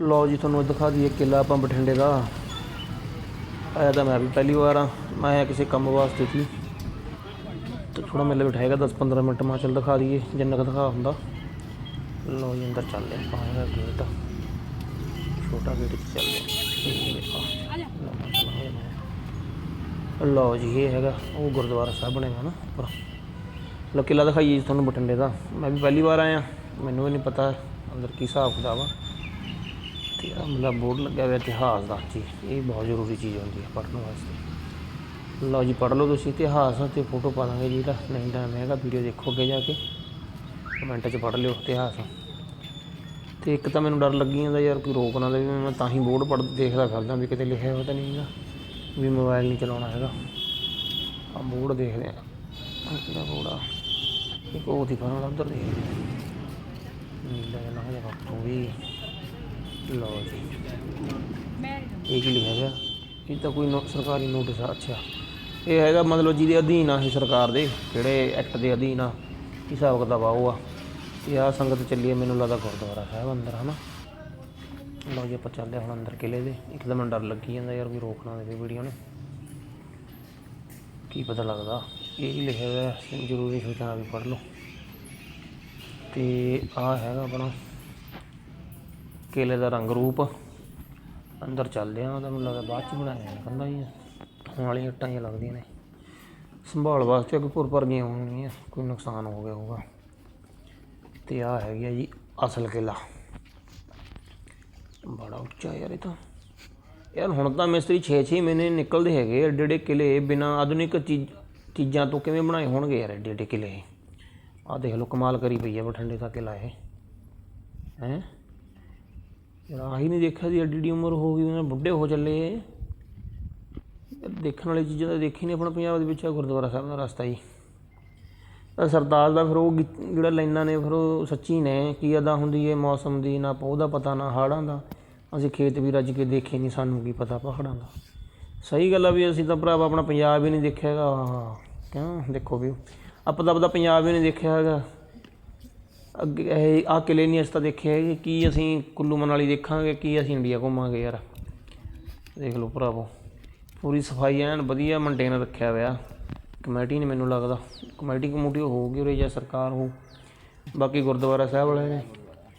ਲਓ ਜੀ, ਤੁਹਾਨੂੰ ਦਿਖਾ ਦਈਏ ਕਿਲਾ ਆਪਾਂ ਬਠਿੰਡੇ ਦਾ। ਆਇਆ ਤਾਂ ਮੈਂ ਵੀ ਪਹਿਲੀ ਵਾਰ ਆ ਮੈਂ ਆਇਆ ਕਿਸੇ ਕੰਮ ਵਾਸਤੇ ਸੀ। ਤੇ ਥੋੜਾ ਮੇਲੇ ਬਿਠਾਏਗਾ 10-15 ਮਿੰਟ, ਮੈਂ ਚੱਲ ਦਿਖਾ ਦਈਏ, ਜਿੰਨਾ ਕੁ ਦਿਖਾ ਹੁੰਦਾ। ਲਓ ਜੀ, ਅੰਦਰ ਚੱਲਦੇ ਆਪਾਂ ਹੈਗਾ ਗੇਟ। ਛੋਟਾ ਗੇਟ ਚੱਲਦੇ ਲਓ ਜੀ, ਇਹ ਹੈਗਾ, ਉਹ ਗੁਰਦੁਆਰਾ ਸਾਹਿਬ ਬਣਿਆ ਨਾ, ਉੱਪਰ। ਲਓ, ਕਿਲਾ ਦਿਖਾਈਏ ਜੀ ਤੁਹਾਨੂੰ ਬਠਿੰਡੇ ਦਾ। ਮੈਂ ਵੀ ਪਹਿਲੀ ਵਾਰ ਆਇਆ, ਮੈਨੂੰ ਵੀ ਨਹੀਂ ਪਤਾ ਅੰਦਰ ਕੀ ਹਿਸਾਬ ਕਿਤਾਬ ਆ। ਤੇ ਆਹ ਮਤਲਬ ਬੋਰਡ ਲੱਗਿਆ ਹੋਇਆ ਇਤਿਹਾਸ ਦਾ ਜੀ। ਇਹ ਬਹੁਤ ਜ਼ਰੂਰੀ ਚੀਜ਼ ਹੁੰਦੀ ਹੈ ਪੜ੍ਹਨ ਵਾਸਤੇ। ਲਓ ਜੀ, ਪੜ੍ਹ ਲਓ ਤੁਸੀਂ ਇਤਿਹਾਸ ਤੇ ਫੋਟੋ ਪਾ ਦਾਂਗੇ ਜੀ ਦਾ ਨਹੀਂ ਤਾਂ ਮੈਂ ਹੈਗਾ ਵੀਡੀਓ ਦੇਖੋ ਅੱਗੇ ਜਾ ਕੇ। ਕਮੈਂਟ 'ਚ ਪੜ੍ਹ ਲਿਓ ਇਤਿਹਾਸ। ਤੇ ਇੱਕ ਤਾਂ ਮੈਨੂੰ ਡਰ ਲੱਗੀ ਜਾਂਦਾ ਯਾਰ, ਕੋਈ ਰੋਕ ਨਾ ਦੇਵੇ। ਮੈਂ ਤਾਂ ਹੀ ਬੋਰਡ ਪੜ੍ਹ ਦੇਖਦਾ ਫਿਰਦਾ ਵੀ ਕਿਤੇ ਲਿਖਿਆ ਹੋਇਆ ਤਾਂ ਨਹੀਂ ਹੈਗਾ, ਵੀ ਮੋਬਾਈਲ ਨਹੀਂ ਚਲਾਉਣਾ ਹੈਗਾ। ਆ ਬੋਰਡ ਦੇਖਦੇ ਆ ਕਿਹੜਾ ਬੋਰਡ ਆ? ਇੱਕ ਉਹ ਦੀ ਫਰਮ ਉਧਰ ਦੇਖਦੇ ਨੀਲਾ ਜਿਹਾ ਲੰਘ ਜਾ ਬਾਪੂ ਵੀ। ਲਓ ਜੀ। ਇਹ ਕੀ ਲਿਖਿਆ ਗਿਆ? ਇਹ ਤਾਂ ਕੋਈ ਨੋ- ਸਰਕਾਰੀ ਨੋਟਿਸ ਆ ਅੱਛਾ। ਇਹ ਹੈਗਾ ਮਤਲਬ ਜਿਹਦੇ ਅਧੀਨ ਆ ਇਹ ਸਰਕਾਰ ਦੇ ਕਿਹੜੇ ਐਕਟ ਦੇ ਅਧੀਨ ਆ ਹਿਸਾਬ ਕਿਤਾਬ ਆ ਉਹ ਆ। ਤੇ ਆ ਸੰਗਤ ਚੱਲੀ ਆ ਮੈਨੂੰ ਲੱਗਦਾ ਗੁਰਦੁਆਰਾ ਸਾਹਿਬ ਅੰਦਰ ਹਨਾ? ਲਓ ਜੀ ਆਪਾਂ ਚੱਲਦੇ ਹਾਂ ਹੁਣ ਅੰਦਰ ਕਿਲੇ ਦੇ। ਇੱਕ ਤਾਂ ਮੈਨੂੰ ਡਰ ਲੱਗੀ ਜਾਂਦਾ ਯਾਰ ਕੋਈ ਰੋਕ ਨਾ ਦੇਵੇ ਵੀਡੀਓ ਨੇ। ਕੀ ਪਤਾ ਲੱਗਦਾ। ਇਹ ਹੀ ਲਿਖਿਆ ਹੋਇਆ ਹੈ, ਜ਼ਰੂਰੀ ਸੂਚਨਾ ਵੀ ਪੜ੍ਹ ਲਓ। ਤੇ ਆ ਹੈਗਾ ਆਪਣਾ ਕੇਲੇ ਦਾ ਰੰਗ ਰੂਪ। ਅੰਦਰ ਚੱਲਦੇ ਆ ਉਹਦਾ ਮੈਨੂੰ ਲੱਗਦਾ ਬਾਅਦ ਚ ਬਣਾਇਆ ਹੈ ਕੰਦਾ ਹੀ ਹੁਣ ਵਾਲੀਆਂ ਇੱਟਾਂ ਜਿਹੀਆਂ ਲੱਗਦੀਆਂ ਨੇ। ਸੰਭਾਲ ਵਾਸਤੇ ਅੱਗੇ ਭੁਰ ਭਰ ਗਈਆਂ ਹੋਣਗੀਆਂ, ਕੋਈ ਨੁਕਸਾਨ ਹੋ ਗਿਆ ਹੋਊਗਾ। ਤੇ ਆ ਹੈਗੀ ਆ ਜੀ ਅਸਲ ਕਿਲਾ। ਬੜਾ ਉੱਚਾ ਯਾਰ ਇਹ ਤਾਂ। ਯਾਰ ਹੁਣ ਤਾਂ ਮਿਸਤਰੀ 6-6 ਮਹੀਨੇ ਨਿਕਲਦੇ ਹੈਗੇ, ਏਡੇ ਏਡੇ ਕਿਲੇ ਬਿਨਾ ਆਧੁਨਿਕ ਚੀਜ਼ ਚੀਜ਼ਾਂ ਤੋਂ ਕਿਵੇਂ ਬਣਾਏ ਹੋਣਗੇ ਯਾਰ ਏਡੇ ਏਡੇ ਕਿਲੇ। ਆਹ ਦੇਖ ਲਓ ਕਮਾਲ ਕਰੀ ਪਈ ਹੈ ਬਠਿੰਡੇ ਦਾ ਕਿਲਾ ਇਹ। ਹੈ? ਯਾਰ ਆਹੀ ਨਹੀਂ ਦੇਖਿਆ ਸੀ ਐਡੀ ਏਡੀ ਉਮਰ ਹੋ ਗਈ ਉਹਨਾਂ ਬੁੱਢੇ ਹੋ ਚੱਲੇ। ਯਾਰ ਦੇਖਣ ਵਾਲੀ ਚੀਜ਼ਾਂ ਤਾਂ ਦੇਖੀ ਨਹੀਂ ਆਪਣਾ ਪੰਜਾਬ ਦੇ ਵਿੱਚ ਆ ਗੁਰਦੁਆਰਾ ਸਾਹਿਬ ਦਾ ਰਸਤਾ ਜੀ। ਤਾਂ ਸਰਤਾਜ ਦਾ ਫਿਰ ਉਹ ਗੀ- ਜਿਹੜਾ ਲਾਈਨਾਂ ਨੇ, ਫਿਰ ਉਹ ਸੱਚੀ ਨੇ, ਕੀ ਅਦਾ ਹੁੰਦੀ ਹੈ ਮੌਸਮ ਦੀ, ਨਾ ਉਹਦਾ ਪਤਾ, ਨਾ ਹਾੜਾਂ ਦਾ। ਅਸੀਂ ਖੇਤ ਵੀ ਰੱਜ ਕੇ ਦੇਖੇ ਨਹੀਂ ਸਾਨੂੰ ਕੀ ਪਤਾ ਪਹਾੜਾਂ ਦਾ। ਸਹੀ ਗੱਲ ਆ ਵੀ ਅਸੀਂ ਤਾਂ ਭਰਾਵਾ ਆਪਣਾ ਪੰਜਾਬ ਹੀ ਨਹੀਂ ਦੇਖਿਆ ਹੈਗਾ। ਕਿਉਂ? ਦੇਖੋ ਵੀ। ਆਪਾਂ ਤਾਂ ਆਪਦਾ ਪੰਜਾਬ ਹੀ ਨਹੀਂ ਦੇਖਿਆ ਹੈਗਾ। ਅੱਗੇ ਇਹ ਆ ਕਿਲੇ ਨਹੀਂ ਅਸੀਂ ਤਾਂ ਦੇਖੇ ਹੈਗੇ ਕੀ ਅਸੀਂ ਕੁੱਲੂ ਮਨਾਲੀ ਦੇਖਾਂਗੇ ਕੀ ਅਸੀਂ ਇੰਡੀਆ ਘੁੰਮਾਂਗੇ ਯਾਰ। ਦੇਖ ਲਓ ਭਰਾਵੋ ਪੂਰੀ ਸਫ਼ਾਈ ਐਨ ਵਧੀਆ ਮੇਨਟੇਨ ਰੱਖਿਆ ਹੋਇਆ। ਕਮੇਟੀ ਨੇ ਮੈਨੂੰ ਲੱਗਦਾ। ਕਮੇਟੀ ਕਮੂਟੀ ਹੋਊਗੀ ਉਰੇ ਜਾਂ ਸਰਕਾਰ ਹੋ ਬਾਕੀ ਗੁਰਦੁਆਰਾ ਸਾਹਿਬ ਵਾਲੇ ਨੇ।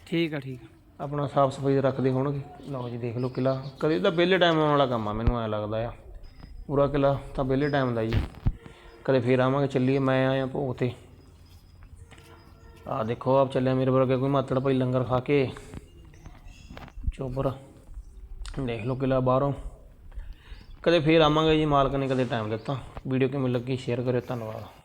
ਠੀਕ ਆ ਠੀਕ ਆ। ਆਪਣਾ ਸਾਫ਼ ਸਫ਼ਾਈ ਰੱਖਦੇ ਹੋਣਗੇ। ਲਓ ਜੀ ਦੇਖ ਲਓ ਕਿਲਾ। ਕਦੇ ਤਾਂ ਵਿਹਲੇ ਟਾਈਮ ਆਉਣ ਵਾਲਾ ਕੰਮ ਆ ਮੈਨੂੰ ਐ ਲੱਗਦਾ ਆ। ਪੂਰਾ ਕਿਲਾ ਤਾਂ ਵਿਹਲੇ ਟਾਈਮ ਦਾ ਜੀ ਕਦੇ ਫੇਰ ਆਵਾਂਗੇ ਚੱਲੀਏ। ਮੈਂ ਆਇਆ ਭੋਗ ਤੇ। ਆ ਦੇਖੋ, ਆਪ ਚੱਲਿਆ ਮੇਰੇ ਵਰਗੇ ਕੋਈ ਮਾਤੜ ਭਾਈ ਲੰਗਰ ਖਾ ਕੇ। ਚੋਬਰ, ਦੇਖ ਲਓ ਕਿਲਾ ਬਾਹਰੋਂ। ਕਦੇ ਫੇਰ ਆਵਾਂਗੇ ਜੀ, ਮਾਲਕ ਨੇ ਕਦੇ ਟਾਈਮ ਦਿੱਤਾ। ਵੀਡੀਓ ਕਿਵੇਂ ਲੱਗੀ ਸ਼ੇਅਰ ਕਰਿਓ, ਧੰਨਵਾਦ।